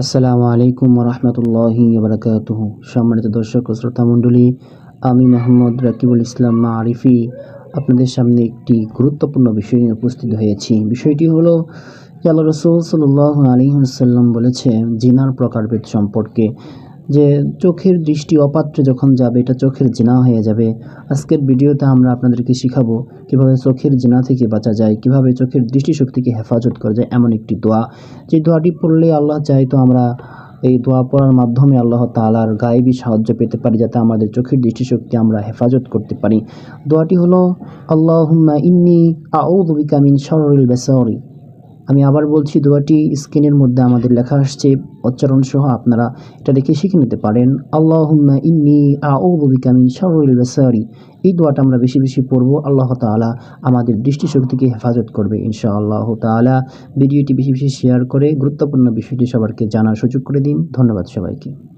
আসসালামু আলাইকুম রহমতুল্লাহি বারকাতুহ সম্মানিত দর্শক ও শ্রোতা মণ্ডলী, আমি মোহাম্মদ রাকিবুল ইসলাম মা আরিফি আপনাদের সামনে একটি গুরুত্বপূর্ণ বিষয় নিয়ে উপস্থিত হয়েছি। বিষয়টি হলো, আল্লাহ রসুল সাল আলী সাল্লাম বলেছে জিনার প্রকারভেদ সম্পর্কে। যে চোখের দৃষ্টি অপাত্রে যখন যাবে, এটা চোখের জিনা হয়ে যাবে। আজকের ভিডিওতে আমরা আপনাদেরকে শিখাবো কীভাবে চোখের জিনা থেকে বাঁচা যায়, কীভাবে চোখের দৃষ্টিশক্তিকে হেফাজত করা যায়, এমন একটি দোয়া। যে দোয়াটি পড়লে আল্লাহ চাই তো আমরা এই দোয়া পড়ার মাধ্যমে আল্লাহ তাআলার গায়েবী সাহায্য পেতে পারি, যাতে আমাদের চোখের দৃষ্টিশক্তি আমরা হেফাজত করতে পারি। দোয়াটি হলো আল্লাহ ইন্নি আউযু বিকা মিন শাররিল বাসারি। আমি আবার বলছি, দোয়াটি স্ক্রিনের মধ্যে আমাদের লেখা আসছে উচ্চারণ সহ আপনারা এটা দেখে শিখে নিতে পারেন। আল্লাহুম্মা ইন্নি আউযু বিকা মিন শাররিল এই দোয়াটা আমরা বেশি বেশি পড়ব, আল্লাহ তাআলা আমাদের দৃষ্টিশক্তিকে হেফাজত করবে ইনশাআল্লাহ তাআলা। ভিডিওটি বেশি বেশি শেয়ার করে গুরুত্বপূর্ণ বিষয়টি সবারকে জানার সুযোগ করে দিন। ধন্যবাদ সবাইকে।